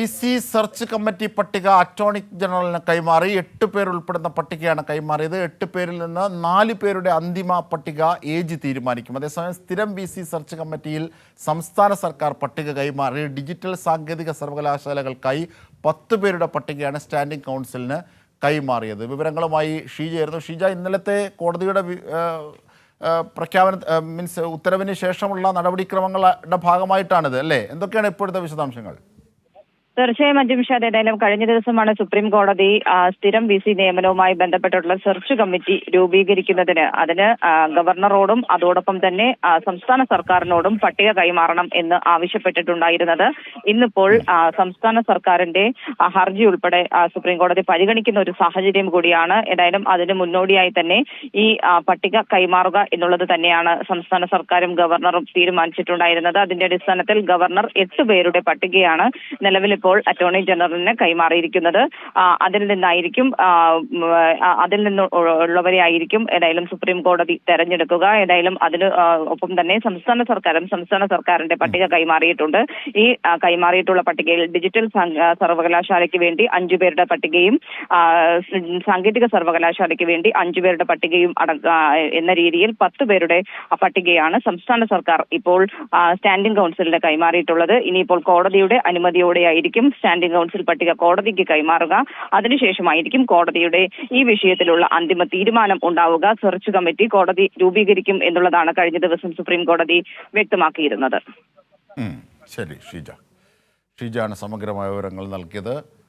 P C search committee പട്ടിക attorney ജനറലിന് കൈമാറി എട്ട് പേർ ഉൾപ്പെടുന്ന പട്ടികയാണ് കൈമാറിയത്. എട്ട് പേരിൽ നിന്ന് നാല് പേരുടെ അന്തിമ പട്ടിക ഏജ് തീരുമാനിക്കും. അതേസമയം സ്ഥിരം ബി സി സെർച്ച് കമ്മിറ്റിയിൽ സംസ്ഥാന സർക്കാർ പട്ടിക കൈമാറി. ഡിജിറ്റൽ സാങ്കേതിക സർവകലാശാലകൾക്കായി പത്ത് പേരുടെ പട്ടികയാണ് സ്റ്റാൻഡിംഗ് കൗൺസിലിന് കൈമാറിയത്. വിവരങ്ങളുമായി ഷീജയായിരുന്നു ഷീജ ഇന്നലത്തെ കോടതിയുടെ പ്രഖ്യാപന മീൻസ് ഉത്തരവിന് ശേഷമുള്ള നടപടിക്രമങ്ങളുടെ ഭാഗമായിട്ടാണിത് അല്ലേ? എന്തൊക്കെയാണ് ഇപ്പോഴത്തെ വിശദാംശങ്ങൾ? തീർച്ചയായും അഞ്ജുമിഷാദ് ഏതായാലും കഴിഞ്ഞ ദിവസമാണ് സുപ്രീം കോടതി സ്ഥിരം വി സി നിയമനവുമായി ബന്ധപ്പെട്ടിട്ടുള്ള സെർച്ച് കമ്മിറ്റി രൂപീകരിക്കുന്നതിന്. അതിന് ഗവർണറോടും അതോടൊപ്പം തന്നെ സംസ്ഥാന സർക്കാരിനോടും പട്ടിക കൈമാറണം എന്ന് ആവശ്യപ്പെട്ടിട്ടുണ്ടായിരുന്നത്. ഇന്നിപ്പോൾ സംസ്ഥാന സർക്കാരിന്റെ ഹർജി ഉൾപ്പെടെ സുപ്രീം കോടതി പരിഗണിക്കുന്ന ഒരു സാഹചര്യം കൂടിയാണ്. ഏതായാലും അതിന് മുന്നോടിയായി തന്നെ ഈ പട്ടിക കൈമാറുക എന്നുള്ളത് തന്നെയാണ് സംസ്ഥാന സർക്കാരും ഗവർണറും തീരുമാനിച്ചിട്ടുണ്ടായിരുന്നത്. അതിന്റെ അടിസ്ഥാനത്തിൽ ഗവർണർ എട്ട് പേരുടെ പട്ടികയാണ് നിലവിലിപ്പോൾ അറ്റോർണി ജനറലിന് കൈമാറിയിരിക്കുന്നത്. അതിൽ നിന്നായിരിക്കും അതിൽ നിന്ന് ഉ- ഉള്ളവരെ ആയിരിക്കും ഏതായാലും സുപ്രീം കോടതി തെരഞ്ഞെടുക്കുക. ഏതായാലും അതിന് ഒപ്പം തന്നെ സംസ്ഥാന സർക്കാരും സംസ്ഥാന സർക്കാരിന്റെ പട്ടിക കൈമാറിയിട്ടുണ്ട്. ഈ കൈമാറിയിട്ടുള്ള പട്ടികയിൽ ഡിജിറ്റൽ സർവകലാശാലയ്ക്ക് വേണ്ടി അഞ്ചു പേരുടെ പട്ടികയും സാങ്കേതിക സർവകലാശാലയ്ക്ക് വേണ്ടി അഞ്ചു പേരുടെ പട്ടികയും അടങ്ങ എന്ന രീതിയിൽ പത്ത് പേരുടെ പട്ടികയാണ് സംസ്ഥാന സർക്കാർ ഇപ്പോൾ സ്റ്റാൻഡിംഗ് കൗൺസിലിന് കൈമാറിയിട്ടുള്ളത്. ഇനിയിപ്പോൾ കോടതിയുടെ അനുമതിയോടെയായിരിക്കും സ്റ്റാൻഡിംഗ് കൗൺസിൽ പട്ടിക കോടതിക്ക് കൈമാറുക. അതിനുശേഷമായിരിക്കും കോടതിയുടെ ഈ വിഷയത്തിലുള്ള അന്തിമ തീരുമാനം ഉണ്ടാവുക. സെർച്ച് കമ്മിറ്റി കോടതി രൂപീകരിക്കും എന്നുള്ളതാണ് കഴിഞ്ഞ ദിവസം സുപ്രീം കോടതി വ്യക്തമാക്കിയിരുന്നത്. ശരി ഷീജ. ഷീജാണ് സമഗ്രമായ വിവരങ്ങൾ നൽകിയത്.